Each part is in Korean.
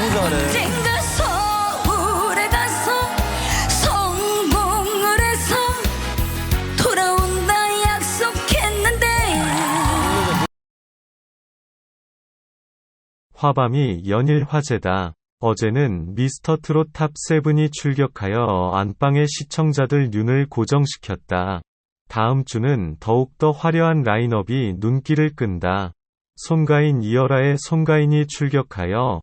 너무 잘해. 언젠가 서울에 가서 성공을 해서 돌아온다 약속했는데 화밤이 연일 화제다. 어제는 미스터 트롯 탑 세븐이 출격하여 안방의 시청자들 눈을 고정시켰다. 다음 주는 더욱더 화려한 라인업이 눈길을 끈다. 손가인 이어라의 손가인이 출격하여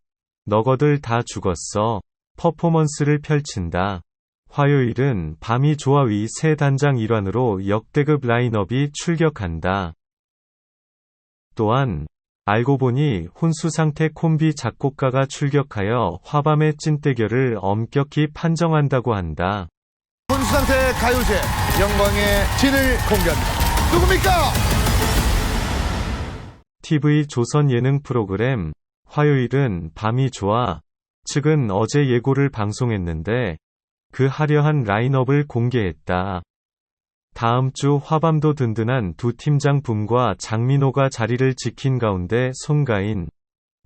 너거들 다 죽었어 퍼포먼스를 펼친다. 화요일은 밤이 좋아위 새 단장 일환으로 역대급 라인업이 출격한다. 또한 알고 보니 혼수 상태 콤비 작곡가가 출격하여 화밤의 찐대결을 엄격히 판정한다고 한다. 혼수 상태 가요제 영광의 진을 공개합니다. 누굽니까? TV 조선 예능 프로그램 화요일은 밤이 좋아 측은 어제 예고를 방송했는데 그 화려한 라인업을 공개했다. 다음 주 화밤도 든든한 두 팀장 붐과 장민호가 자리를 지킨 가운데 손가인,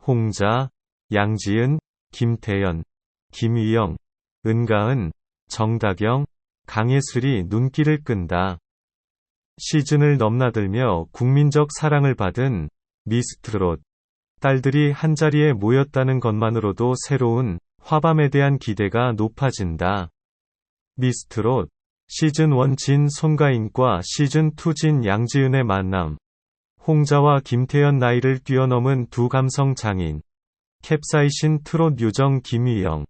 홍자, 양지은, 김태연, 김위영, 은가은, 정다경, 강예슬이 눈길을 끈다. 시즌을 넘나들며 국민적 사랑을 받은 미스트롯 딸들이 한자리에 모였다는 것만으로도 새로운 화밤에 대한 기대가 높아진다. 미스트롯 시즌1 진 손가인과 시즌2 진 양지은의 만남 홍자와 김태연 나이를 뛰어넘은 두 감성 장인 캡사이신 트롯 요정 김희영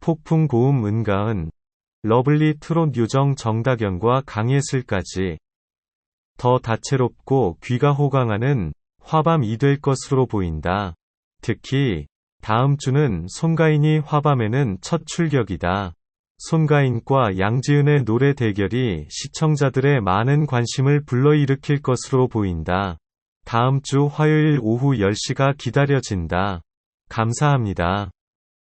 폭풍 고음 은가은 러블리 트롯 요정 정다경과 강예슬까지 더 다채롭고 귀가 호강하는 화밤이 될 것으로 보인다. 특히 다음 주는 손가인이 화밤에는 첫 출격이다. 손가인과 양지은의 노래 대결이 시청자들의 많은 관심을 불러일으킬 것으로 보인다. 다음 주 화요일 오후 10시가 기다려진다. 감사합니다.